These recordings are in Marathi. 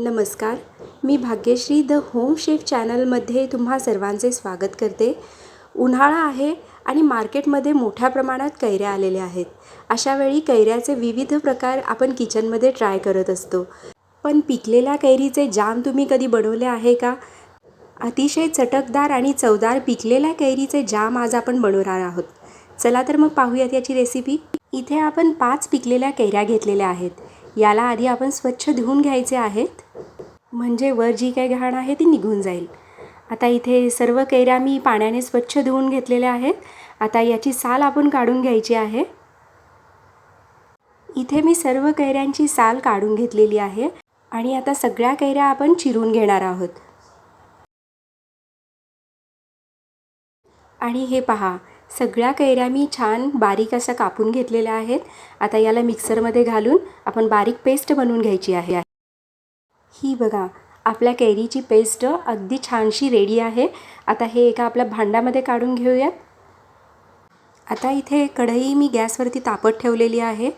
नमस्कार. मी भाग्यश्री द होम शेफ चॅनलमध्ये तुम्हा सर्वांचे स्वागत करते. उन्हाळा आहे आणि मार्केटमध्ये मोठ्या प्रमाणात कैऱ्या आलेल्या आहेत. अशा वेळी कैऱ्याचे विविध प्रकार आपण किचनमध्ये ट्राय करत असतो. पण पिकलेल्या कैरीचे जाम तुम्ही कधी बनवले आहे का? अतिशय चटकदार आणि चवदार पिकलेल्या कैरीचे जाम आज आपण बनवणार आहोत. चला तर मग पाहूयात याची रेसिपी इथे आपण पाच पिकलेल्या कैऱ्या घेतलेल्या आहेत. याला आधी आपण स्वच्छ धुवून घ्यायचे आहेत. म्हणजे वर जी काही घाण आहे ती निघून जाईल. आता इथे सर्व कैऱ्या मी पाण्याने स्वच्छ धुवून घेतलेल्या आहेत. आता याची साल आपण काढून घ्यायची आहे. इथे मी सर्व कैऱ्यांची साल काढून घेतलेली आहे आणि आता सगळ्या कैऱ्या आपण चिरून घेणार आहोत. आणि हे पहा सगळ्या कैऱ्या मी छान बारीक असं कापून घेतलेल्या आहेत. आता याला मिक्सरमध्ये घालून आपण बारीक पेस्ट बनवून घ्यायची आहे. ही बघा आपल्या कैरीची पेस्ट अगदी छानशी रेडी आहे. आता हे एका आपल्या भांड्यामध्ये काढून घेऊयात. आता इथे कढई मी गॅसवरती तापत ठेवलेली आहे.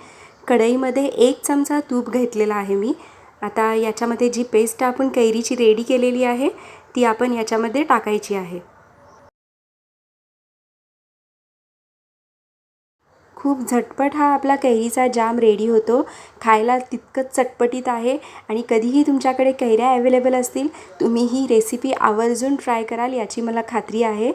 कढईमध्ये एक चमचा तूप घेतलेला आहे मी. आता याच्यामध्ये जी पेस्ट आपण कैरीची रेडी केलेली आहे ती आपण याच्यामध्ये टाकायची आहे. खूप झटपट हा आपला कैरीचा जाम रेडी होतो. खायला तितकंच चटपटीत आहे आणि कधीही तुमच्याकडे कैऱ्या अवेलेबल असतील तुम्ही ही रेसिपी आवर्जून ट्राय कराल याची मला खात्री आहे.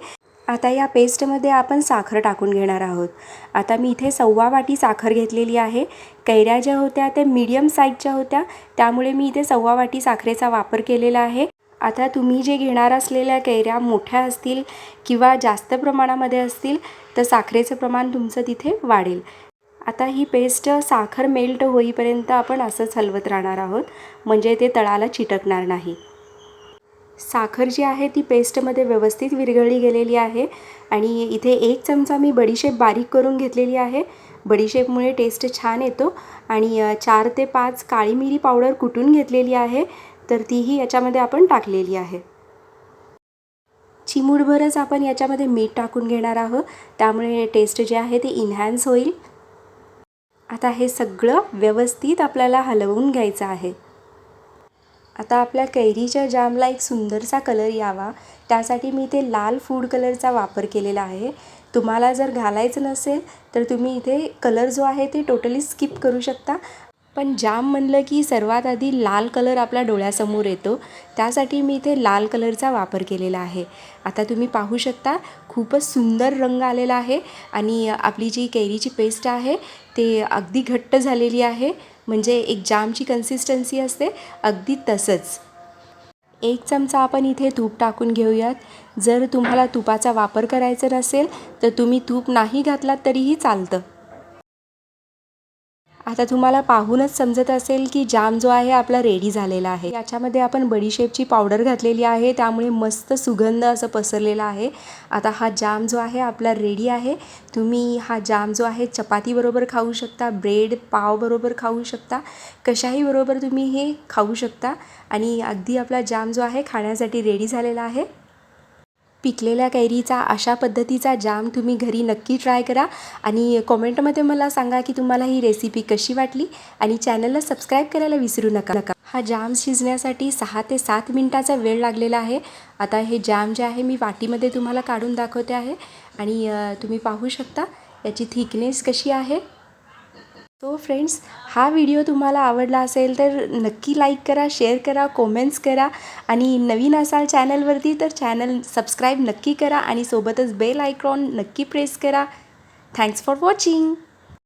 आता या पेस्टमध्ये आपण साखर टाकून घेणार आहोत. आता मी इथे सव्वा वाटी साखर घेतलेली आहे. कैऱ्या ज्या होत्या त्या मीडियम साईजच्या होत्या. त्यामुळे मी इथे सव्वा वाटी साखरेचा वापर केलेला आहे. आता तुम्ही जे घेणार असलेल्या कैऱ्या मोठ्या असतील किंवा जास्त प्रमाणामध्ये असतील तर साखरेचं प्रमाण तुमचं तिथे वाढेल. आता ही पेस्ट साखर मेल्ट होईपर्यंत आपण असंच हलवत राहणार आहोत म्हणजे ते तळाला चिटकणार नाही. साखर जी आहे ती पेस्टमध्ये व्यवस्थित विरघळली गेलेली आहे आणि इथे एक चमचा मी बडीशेप बारीक करून घेतलेली आहे. बडीशेपमुळे टेस्ट छान येतो आणि चार ते पाच काळी मिरी पावडर कुटून घेतलेली आहे. तर तीही याच्यामध्ये आपण टाकलेली आहे. चिमूडभरच आपण याच्यामध्ये मीठ टाकून घेणार आहोत. त्यामुळे टेस्ट जे आहे ते इन्हॅन्स होईल. आता हे सगळं व्यवस्थित आपल्याला हलवून घ्यायचं आहे. आता आपल्या कैरीच्या जामला एक सुंदरसा कलर यावा. त्यासाठी मी इथे लाल फूड कलरचा वापर केलेला आहे. तुम्हाला जर घालायचं नसेल तर तुम्ही इथे कलर जो आहे ते टोटली स्किप करू शकता. पण जाम म्हणलं की सर्वात आधी लाल कलर आपल्या डोळ्यासमोर येतो. त्यासाठी मी इथे लाल कलरचा वापर केलेला आहे. आता तुम्ही पाहू शकता खूपच सुंदर रंग आलेला आहे आणि आपली जी कैरीची पेस्ट आहे ते अगदी घट्ट झालेली आहे. म्हणजे एक जामची कन्सिस्टन्सी असते अगदी तसंच. एक चमचा आपण इथे तूप टाकून घेऊयात. जर तुम्हाला तुपाचा वापर करायचा नसेल तर तुम्ही तूप नाही घातलात तरीही चालतं. आता तुम्हाला पाहूनच समजत असेल की जाम जो आहे आपला रेडी झालेला आहे. याच्यामध्ये आपण बडीशेपची पावडर घातलेली आहे. त्यामुळे मस्त सुगंध असं पसरलेला आहे. आता हा जाम जो आहे आपला रेडी आहे. तुम्ही हा जाम जो आहे चपातीबरोबर खाऊ शकता ब्रेड पावबरोबर खाऊ शकता कशाही बरोबर तुम्ही हे खाऊ शकता. आणि अगदी आपला जाम जो आहे खाण्यासाठी रेडी झालेला आहे. पिकलेल्या कैरीचा अशा पद्धतीचा जाम तुम्ही घरी नक्की ट्राय करा. आणि कॉमेंटमध्ये मला सांगा की तुम्हाला ही रेसिपी कशी वाटली आणि चॅनलला सबस्क्राईब करायला विसरू नका. नका हा जाम शिजण्यासाठी सहा ते सात मिनटाचा वेळ लागलेला आहे. आता हे जाम जे आहे मी वाटीमध्ये तुम्हाला काढून दाखवते आहे. आणि तुम्ही पाहू शकता याची थिकनेस कशी आहे. सो फ्रेंड्स हा व्हिडिओ तुम्हाला आवडला असेल तर नक्की लाईक करा शेअर करा कॉमेंट्स करा आणि नवीन असाल चॅनलवरती तर चॅनल सबस्क्राईब नक्की करा आणि सोबतच बेल आयक्रॉन नक्की प्रेस करा. Thanks for watching